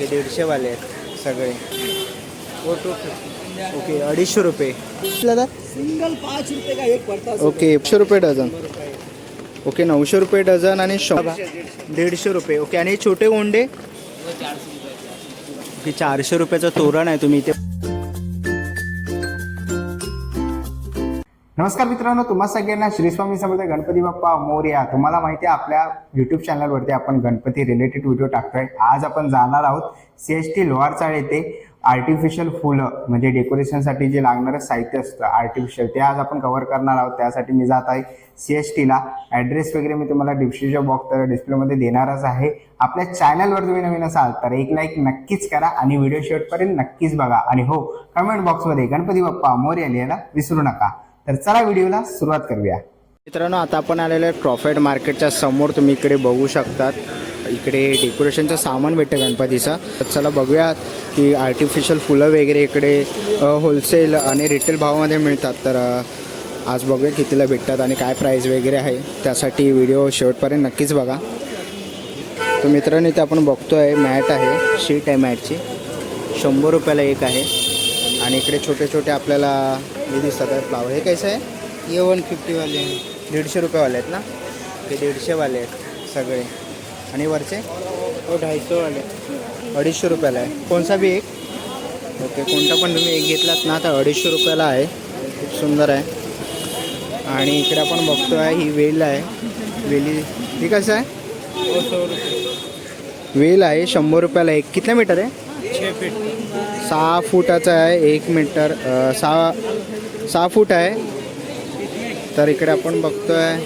हे दीडशेवाले आहेत सगळे. ओके अडीचशे रुपये. दादा सिंगल पाच रुपये का एक पडता ओके एकशे रुपये डझन. ओके नऊशे रुपये डझन आणि शंभर दीडशे रुपये. ओके आणि छोटे गोंडे ओके चारशे रुपयाचं तोरण आहे तुम्ही इथे नमस्कार मित्रांनो तुम्हा सगळ्यांना श्री स्वामी समर्थ गणपती बाप्पा मोर्या. तुम्हाला माहिती आहे आपल्या युट्यूब चॅनलवरती आपण गणपती रिलेटेड व्हिडिओ टाकतोय. आज आपण जाणार आहोत सी एस टी लोहारचाळ येथे आर्टिफिशियल फुलं म्हणजे डेकोरेशनसाठी जे लागणारं साहित्य असतं आर्टिफिशियल ते आज आपण कव्हर करणार आहोत. त्यासाठी मी जात आहे सी एस टीला ॲड्रेस वगैरे मी तुम्हाला डिस्क्रिप्शन बॉक्स डिस्प्लेमध्ये देणारच आहे. आपल्या चॅनलवर तुम्ही नवीन असाल तर एक लाईक नक्कीच करा आणि व्हिडिओ शेवटपर्यंत नक्कीच बघा. आणि हो कमेंट बॉक्समध्ये गणपती बाप्पा मोर्या लिहायला विसरू नका. तर चला व्हिडिओला सुरुवात करूया. मित्रांनो आता आपण आलेलो आहे प्रॉफिट मार्केटच्या समोर. तुम्ही इकडे बघू शकतात. इकडे डेकोरेशनचं सामान भेटतं गणपतीचं. तर चला बघूया की आर्टिफिशियल फुलं वगैरे इकडे होलसेल आणि रिटेल भावामध्ये मिळतात. तर आज बघूया कितीला भेटतात आणि काय प्राईस वगैरे आहे. त्यासाठी व्हिडिओ शेवटपर्यंत नक्कीच बघा. तर मित्रांनो इथे आपण बघतो आहे मॅट आहे. शीट आहे मॅटची. शंभर रुपयाला एक आहे. आणि इकडे छोटे छोटे आपल्याला हे दिसतात आहे. फ्लावर हे कैसे आहे? ये वन फिफ्टीवाले दीडशे रुपयेवाले आहेत ना? ते दीडशेवाले आहेत सगळे. आणि वरचे? वो ढाई सौ वाले अडीचशे रुपयाला आहे. कोणसा बी एक? ओके कोणता पण तुम्ही एक घेतलात ना तर अडीचशे रुपयाला आहे. खूप सुंदर आहे. आणि इकडे आपण बघतो आहे ही वेल आहे. वेली ही कसं आहे? रुपये. वेल आहे शंभर रुपयाला एक. कितल्या मीटर आहे? सहा फुटाचा आहे एक मीटर. सहा सहा फूट आहे. तर इकडे आपण बघतोय.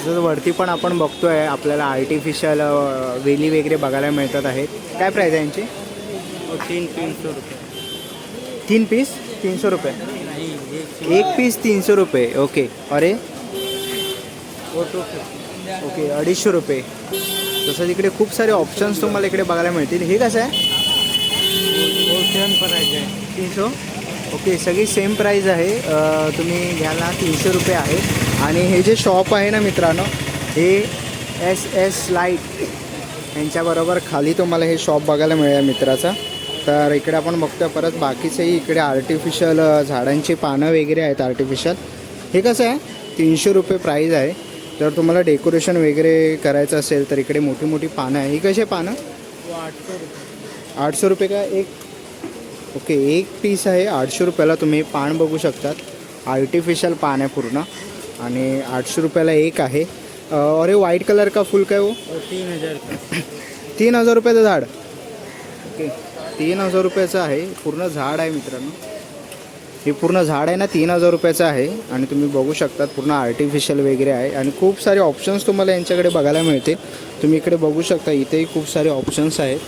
जसं वरती पण आपण बघतोय आपल्याला आर्टिफिशियल वेली वगैरे बघायला मिळतात आहेत. काय प्राईस आहे यांची? तीन तीन सौ रुपये. तीन पीस तीनशे रुपये. एक पीस तीनशे रुपये. ओके अरे. ओके अडीचशे रुपये. तसंच इकडे खूप सारे ऑप्शन्स तुम्हाला इकडे बघायला मिळतील. हे कसं आहे. तीनशे? ओके सगळी सेम प्राईज आहे. तुम्ही घ्याल तीनशे रुपये आहे. आणि हे जे शॉप आहे ना मित्रांनो हे एस एस लाइट यांच्याबरोबर खाली तुम्हाला हे शॉप बघायला मिळेल मित्राचं. तर इकडे आपण बघतो परत बाकीचेही इकडे आर्टिफिशियल झाडांची पानं वगैरे आहेत आर्टिफिशियल हे कसं आहे? तीनशे रुपये प्राईज आहे. जर तुम्हाला डेकोरेशन वगैरे करायचं असेल तर इकडे मोठी मोठी पानं आहे. ही कशी पानं? आठशे रुपये. आठशे रुपये का एक ओके एक पीस आहे आठशे रुपयाला तुम्ही पान बघू शकतात. आर्टिफिशियल पान आहे पूर्ण. आणि आठशे रुपयाला एक आहे. अरे व्हाईट कलर का फुल काय हो? वो तीन हजार तीन हजार रुपयाचं झाड. ओके तीन हजार रुपयाचं आहे. पूर्ण झाड आहे मित्रांनो. हे पूर्ण झाड आहे ना तीन हजार रुपयाचं आहे. आणि तुम्ही बघू शकतात पूर्ण आर्टिफिशियल वगैरे आहे. आणि खूप सारे ऑप्शन्स तुम्हाला यांच्याकडे बघायला मिळतील. तुम्ही इकडे बघू शकता इथेही खूप सारे ऑप्शन्स आहेत.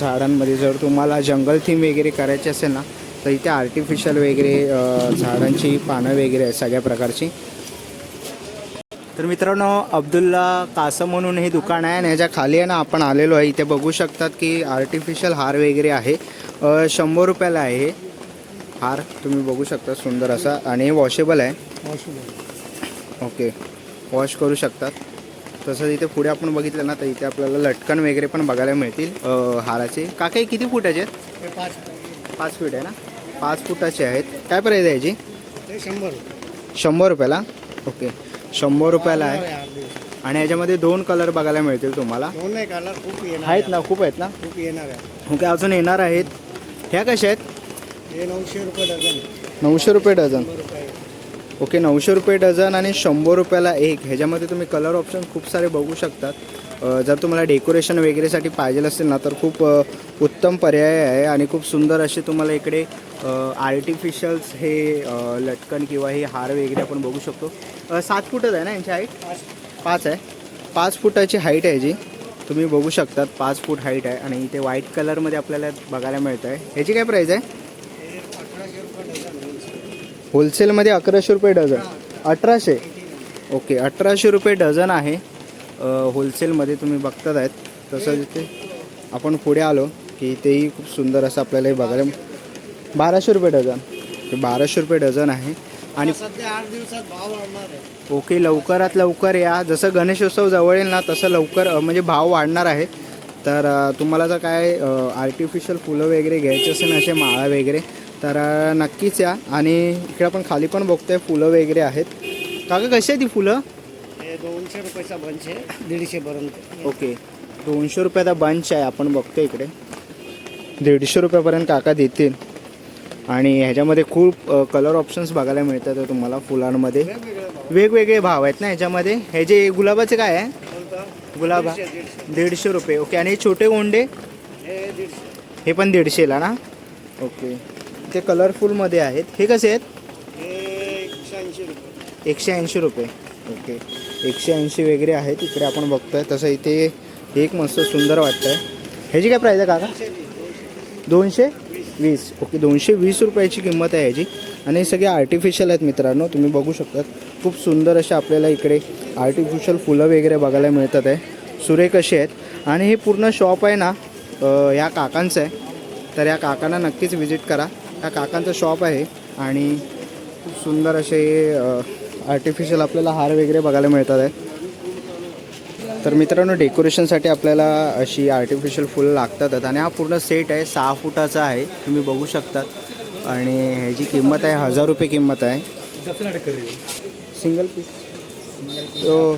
झाडांमध्ये. जर तुम्हाला जंगल थीम वगैरे करायची असेल ना तर इथे आर्टिफिशियल वगैरे झाडांची पानं वगैरे आहेत सगळ्या प्रकारची. तर मित्रांनो अब्दुल्ला कासम म्हणून हे दुकान आहे आणि ह्याच्या खाली आहे ना आपण आलेलो आहे. इथे बघू शकतात की आर्टिफिशियल हार वगैरे आहे. शंभर रुपयाला आहे हे. हार तुम्ही बघू शकता सुंदर असा. आणि हे वॉशेबल आहे. ओके वॉश करू शकतात. तसंच इथे पुढे आपण बघितलं ना तर इथे आपल्याला लटकन वगैरे पण बघायला मिळतील हाराचे. काका किती फुटाचे आहेत? पाच पाच फीट आहे ना? पाच फुटाचे आहेत. काय प्राईज आहे याची? शंभर शंभर रुपयाला? ओके. शंभर रुपयाला आहे. आणि याच्यामध्ये दोन कलर बघायला मिळतील तुम्हाला. दोन नाही कलर खूप येणार आहेत ना? खूप आहेत ना? खूप येणार आहे. ओके अजून येणार आहेत. ह्या कशा आहेत? हे नऊशे रुपये डझन. नऊशे रुपये डझन. ओके नऊशे रुपये डझन आणि शंभर रुपयाला एक. ह्याच्यामध्ये तुम्ही कलर ऑप्शन खूप सारे बघू शकतात. जर तुम्हाला डेकोरेशन वगैरेसाठी पाहिजे असेल ना तर खूप उत्तम पर्याय आहे आणि खूप सुंदर असे तुम्हाला इकडे आर्टिफिशियल्स हे लटकन किंवा हे हार वगैरे आपण बघू शकतो. सात फुटच आहे ना यांची हाईट पाच आहे. पाच फुटाची हाईट आहे जी. तुम्ही बघू शकतात पाच फूट हाईट आहे आणि इथे व्हाईट कलरमध्ये आपल्याला बघायला मिळतं आहे ह्याची काय प्राईस आहे? होलसेलमध्ये अकराशे रुपये डझन. अठराशे? ओके अठराशे रुपये डझन आहे. होलसेलमध्ये तुम्ही बघतात आहेत. तसंच इथे आपण पुढे आलो की तेही खूप सुंदर असं आपल्याला हे बघायला बाराशे रुपये डझन. बाराशे रुपये डझन आहे. आणि सध्या आठ दिवसात भाव वाढणार आहे. ओके लवकरात लवकर या. जसं गणेशोत्सव जवळ येईल ना तसं लवकर म्हणजे भाव वाढणार आहे. तर तुम्हाला जर काय आर्टिफिशियल फुलं वगैरे घ्यायची असेल ना असे माळा वगैरे तर नक्कीच या. आणि इकडे आपण खाली पण बघतोय फुलं वगैरे आहेत. काका कशी आहे ती फुलं? हे दोनशे रुपयाचा बंच आहे. दीडशे पर्यंत. ओके. दोनशे रुपयाचा बंच आहे. आपण बघतो इकडे. दीडशे रुपयापर्यंत काका देतील. आणि ह्याच्यामध्ये खूप कलर ऑप्शन्स बघायला मिळतात आहे तुम्हाला फुलांमध्ये. वेगवेगळे भाव आहेत ना ह्याच्यामध्ये. हे जे गुलाबाचे काय आहे? गुलाबा. दीडशे रुपये. ओके. आणि हे छोटे गोंडे हे हे पण दीडशेला ना? ओके. ते कलरफुलमध्ये आहेत. हे कसे आहेत? एकशे ऐंशी रुपये. एकशे ऐंशी रुपये. ओके. एकशे ऐंशी वगैरे आहेत. इकडे आपण बघतोय. तसं इथे एक मस्त सुंदर वाटतंय. ह्याची काय प्राईस आहे काका? दोनशे वीस. ओके दोनशे वीस रुपयाची किंमत आहे ह्याची. आणि हे सगळे आर्टिफिशियल आहेत मित्रांनो. तुम्ही बघू शकतात. खूप सुंदर असे आपल्याला इकडे आर्टिफिशियल फुलं वगैरे बघायला मिळतात आहे. सुरेख असे आहेत? आणि हे पूर्ण शॉप आहे ना अ, या काकांचं आहे. तर या काकांना नक्कीच व्हिजिट करा. हा काकांचं शॉप आहे आणि खूप सुंदर असे आर्टिफिशियल आपल्याला हार वगैरे बघायला मिळतात आहे. तर मित्रांनो डेकोरेशनसाठी आपल्याला अशी आर्टिफिशियल फुलं लागतातच आणि हा पूर्ण सेट आहे सहा फुटाचा आहे तुम्ही बघू शकतात. आणि ह्याची किंमत आहे हजार रुपये किंमत आहे. सिंगल पीस तो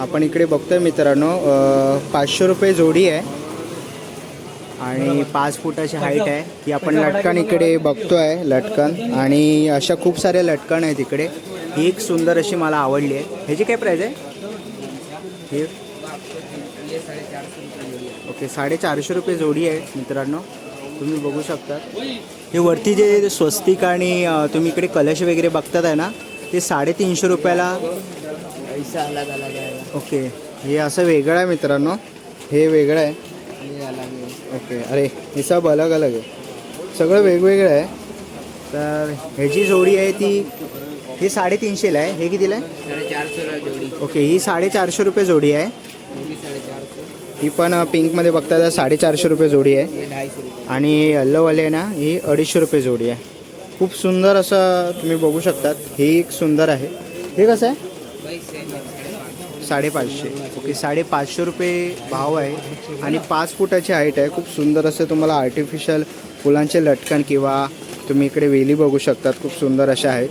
आपण इकडे बघतोय मित्रांनो पाचशे रुपये जोडी आहे. आणि पाच फुटाची हाईट आहे ही आपण लटकन इकडे बघतोय लटकन. आणि अशा खूप साऱ्या लटकन आहेत इकडे. ही एक सुंदर अशी मला आवडली आहे. ह्याची काय प्राईज आहे? हे. ओके साडेचारशे रुपये जोडी आहे मित्रांनो. तुम्ही बघू शकता. हे वरती जे स्वस्तिक आणि तुम्ही इकडे कलश वगैरे बघतात आहे ना ते साडेतीनशे रुपयाला पैसा अलग अलग आहे. ओके हे असं वेगळं आहे मित्रांनो. हे वेगळं आहे. ओके. अरे हे सब अलग अलग आहे. सगळं वेगवेगळं आहे. तर ह्याची जोडी आहे ती ही साडेतीनशेला आहे. हे कितीला आहे? ओके ही साडेचारशे रुपये जोडी आहे. ही पण पिंकमध्ये बघता तर साडेचारशे रुपये जोडी आहे. आणि यल्लोवाली आहे ना ही अडीचशे रुपये जोडी आहे. खूप सुंदर असं तुम्ही बघू शकतात. ही एक सुंदर आहे. हे कसं आहे? साडेपाचशे. ओके साडेपाचशे रुपये भाव आहे. आणि पाच फुटाची हाईट आहे. खूप सुंदर असं तुम्हाला आर्टिफिशियल फुलांचे लटकन किंवा तुम्ही इकडे वेली बघू शकतात. खूप सुंदर अशा आहेत.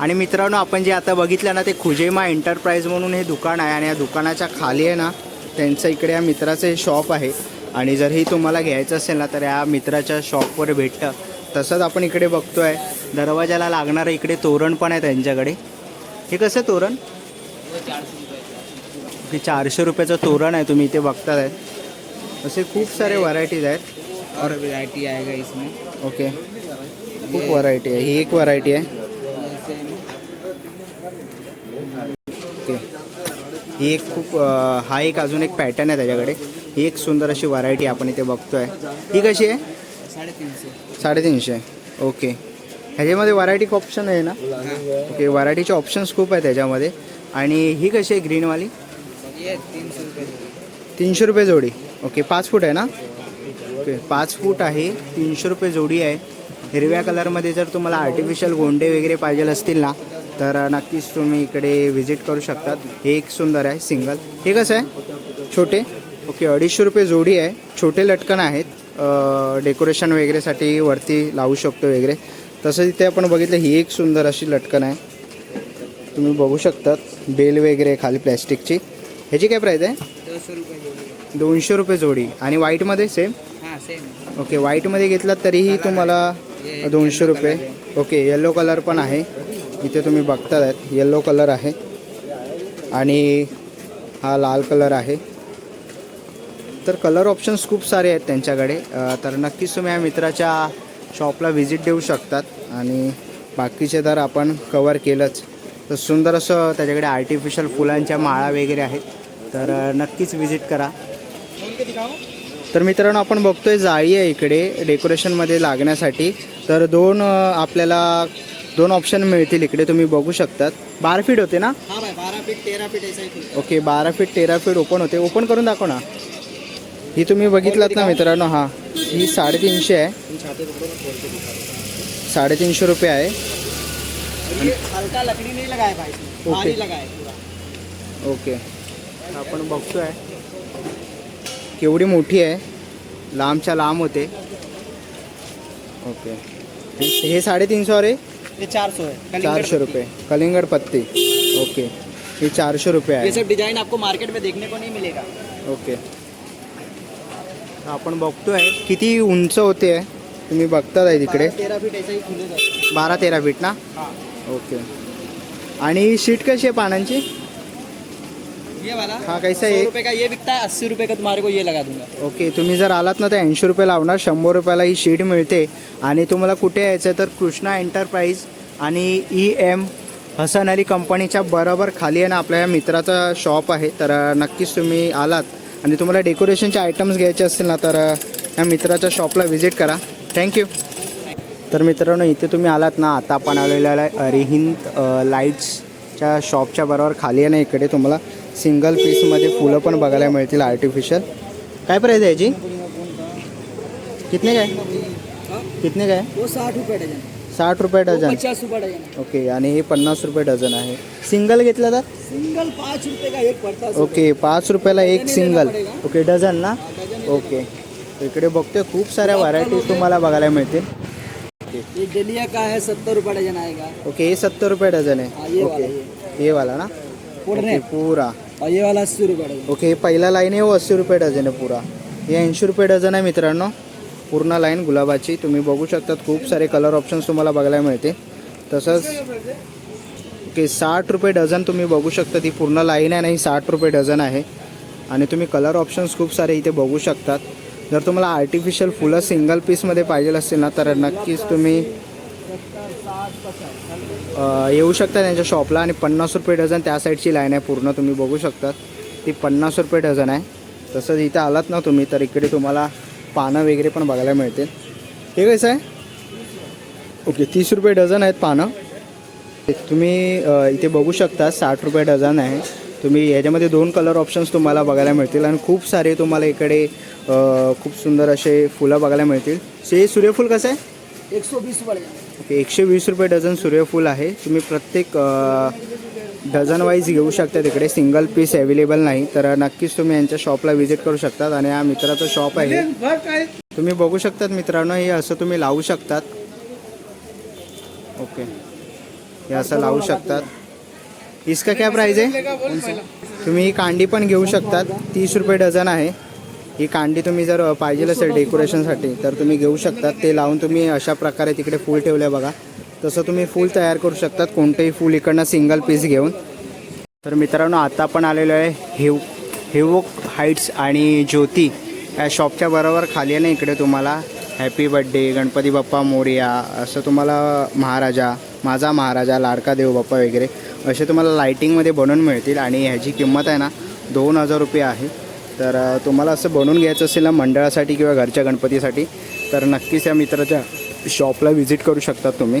आणि मित्रांनो आपण जे आता बघितलं ना ते खुजेमा एंटरप्राइज म्हणून हे दुकान आहे. आणि या दुकानाच्या खाली आहे ना त्यांचं इकडे या मित्राचं हे शॉप आहे. आणि जरही तुम्हाला घ्यायचं असेल ना तर या मित्राच्या शॉपवर भेटतं. तसंच आपण इकडे बघतो आहे दरवाजाला लागणारं इकडे तोरण पण आहे त्यांच्याकडे. हे कसं आहे तोरण? हे चारशे रुपयाचं तोरण आहे तुम्ही इथे बघतात आहे असे खूप सारे व्हरायटीज आहेत. और वैरायटी आएगा इसमें। ओके खूप व्हरायटी आहे. ही एक व्हरायटी आहे. ओके ही एक खूप हा एक अजून एक पॅटर्न आहे त्याच्याकडे. ही एक सुंदर अशी व्हरायटी आपण इथे बघतोय. ही कशी आहे? साडेतीनशे. साडेतीनशे. ओके ह्याच्यामध्ये व्हरायटी ऑप्शन आहे ना? ओके व्हरायटीचे ऑप्शन्स खूप आहेत त्याच्यामध्ये आणि ही कशी आहे ग्रीनवाली तीनशे तीनशे रुपये जोडी. ओके पाच फूट आहे ना? ओके पाच फूट आहे तीनशे रुपये जोडी आहे. हिरव्या कलरमध्ये जर तुम्हाला आर्टिफिशियल गोंडे वगैरे पाहिजे असतील ना तर नक्कीच तुम्ही इकडे व्हिजिट करू शकतात. हे एक सुंदर आहे सिंगल हे कसं आहे? छोटे. ओके अडीचशे रुपये जोडी आहे. छोटे लटकन आहेत. डेकोरेशन वगैरेसाठी वरती लावू शकतो वगैरे. तसं इथे आपण बघितलं ही एक सुंदर अशी लटकन आहे. तुम्ही बघू शकतात बेल वगैरे खाली प्लॅस्टिकची. ह्याची काय प्राईस आहे? दोनशे रुपये जोडी. आणि व्हाईटमध्ये सेम हां सेम ओके व्हाईटमध्ये घेतलात तरीही तुम्हाला दोनशे रुपये. ओके येल्लो कलर पण आहे. इथे तुम्ही बघतात आहेत येल्लो कलर आहे. आणि हा लाल कलर आहे. तर कलर ऑप्शन्स खूप सारे आहेत त्यांच्याकडे. तर नक्कीच तुम्ही या मित्राच्या शॉपला व्हिजिट देऊ शकतात आणि बाकीचे तर आपण कवर केलंच. तर सुंदर असं त्याच्याकडे आर्टिफिशियल फुलांच्या माळा वगैरे आहेत. तर नक्कीच व्हिजिट करा. तर मित्रांनो आपण बघतोय जाळी आहे इकडे डेकोरेशनमध्ये लागण्यासाठी. तर दोन आपल्याला दोन ऑप्शन मिळतील इकडे तुम्ही बघू शकतात. बारा फीट होते ना? हाँ भाई बारह फीट तेरह फीट ओके बारा फीट तेरा फीट ओपन होते. ओपन करून दाखव ना. ही तुम्ही बघितलात ना मित्रांनो हां. ही साडेतीनशे आहे. साडेतीनशे रुपये आहे. ये हल्का लकड़ी नहीं लगाया भाई. इसमें ओके। ओके. आपण बघतोय. केवढी मोठी आहे. लांबच्या लांब होते. ओके. हे- साडेतीनशे रे ये चार सौ कलिंगड़ चारशे। रुपये. कलिंगड पत्ती. ओके. हे चारशे रुपये ये आहे सब डिजाइन आपको मार्केट में देखने को नहीं मिलेगा. ओके. आपण बघतोय किती उंच होते आहे. तुम्ही आहे तिकडे. फीट ही बारा तेरा फीट ना? हाँ. ओके. आणि शीट कशी आहे पानांची? ये वाला. हाँ, कैसा सौ है? रुपए का? ये बिकता है अस्सी रुपए का? तुम्हारे को ये लगा दूंगा. ओके तुम्ही जर आलात ना तर ऐंशी रुपये लावणार शंभर रुपयाला ही शीट मिळते. आणि तुम्हाला कुठे यायचं तर कृष्णा एंटरप्राईज आणि ई एम हसन अली कंपनीच्या बरोबर खाली आहे ना आपल्या या मित्राचा शॉप आहे. तर नक्कीच तुम्ही आलात. आणि तुम्हाला डेकोरेशनचे आयटम्स घ्यायचे असतील ना तर या मित्राच्या शॉपला व्हिजिट करा. थँक्यू तर मित्रांनो इथे तुम्ही आलात ना आता आपण आलेल्या आहे अरिहिंद लाईट्सच्या शॉपच्या बरोबर खाली आहे ना इकडे तुम्हाला सिंगल पीसमध्ये फुलं पण बघायला मिळतील आर्टिफिशियल काय प्राईज आहे याची? कितने काय कितने काय साठ रुपये साठ रुपये डझन. पचास रुपए डजन ओके आणि हे पन्नास रुपये डझन आहे. सिंगल घेतलं तर? सिंगल पाँच रुपए का एक पड़ता है ओके पाच रुपयाला एक सिंगल. ओके डझन ना? ओके. इकडे बघतोय खूप साऱ्या व्हरायटीज तुम्हाला बघायला मिळतील. ये डलिया का है सत्तर रुपए डजन आएगा ओके हे सत्तर रुपये डझन हाँ, आहे ये ओके. वाला हे वाला ना? पुरा. और ये वाला अस्सी डजन ओके हे पहिला लाईन आहे वो अस्सी रुपये डझन आहे पुरा. हे ऐंशी रुपये डझन आहे मित्रांनो. पूर्ण लाईन गुलाबाची. तुम्ही बघू शकतात खूप सारे कलर ऑप्शन्स तुम्हाला बघायला मिळते. तसंच ओके साठ रुपये डझन तुम्ही बघू शकता ती पूर्ण लाईन आहे ना ही साठ रुपये डझन आहे. आणि तुम्ही कलर ऑप्शन्स खूप सारे इथे बघू शकतात. जर तुम्हाला आर्टिफिशियल फुलं सिंगल पीसमध्ये पाहिजे असतील ना तर नक्कीच तुम्ही येऊ शकता त्यांच्या शॉपला आणि पन्नास रुपये डझन त्या साईडची लाईन आहे पूर्ण तुम्ही बघू शकतात. ती पन्नास रुपये डझन आहे. तसंच इथे आलात ना तुम्ही तर इकडे तुम्हाला पानं वगैरे पण बघायला मिळतील. हे कसं आहे? ओके तीस रुपये डझन आहेत पानं. तुम्ही इथे बघू शकता साठ रुपये डझन आहे. तुम्ही याच्यामध्ये दोन कलर ऑप्शन्स तुम्हाला बघायला मिळतील आणि खूप सारे तुम्हाला इकडे खूप सुंदर असे फुलं बघायला मिळतील. से सूर्यफूल कसं आहे? एक सौ बीस रुपए डजन ओके एकशे वीस रुपये डझन सूर्यफूल आहे. तुम्ही प्रत्येक डझन वाईज घेऊ शकता तिकडे सिंगल पीस अवेलेबल नाही. तर नक्कीच तुम्ही यांच्या शॉपला व्हिजिट करू शकतात आणि हा मित्राचं शॉप आहे. तुम्ही बघू शकतात मित्रांनो हे असं तुम्ही लावू शकतात. ओके हे असं लावू शकतात. इसका क्या प्राईज आहे? तुम्ही ही कांडी पण घेऊ शकतात. तीस रुपये डझन आहे. ही कांडी तुम्ही जर पाहिजे असेल डेकोरेशनसाठी तर तुम्ही घेऊ शकतात. ते लावून तुम्ही अशा प्रकारे तिकडे फूल ठेवले बघा. तसं तुम्ही फूल तयार करू शकतात. कोणतंही फूल इकडनं सिंगल पीस घेऊन. तर मित्रांनो आता आपण आलेलो आहे हिव हिवोक हाईट्स आणि ज्योती या शॉपच्या बरोबर खाली आहे ना इकडे तुम्हाला. हॅपी बड्डे गणपती बाप्पा मोरया असं तुम्हाला महाराजा माझा महाराजा लाडका देव बाप्पा वगैरे असे तुम्हाला लायटिंगमध्ये बनवून मिळतील आणि ह्याची किंमत आहे ना दोन हजार रुपये आहे. तर तुम्हाला असं बनवून घ्यायचं असेल ना मंडळासाठी किंवा घरच्या गणपतीसाठी तर नक्कीच या मित्राच्या शॉपला व्हिजिट करू शकतात तुम्ही.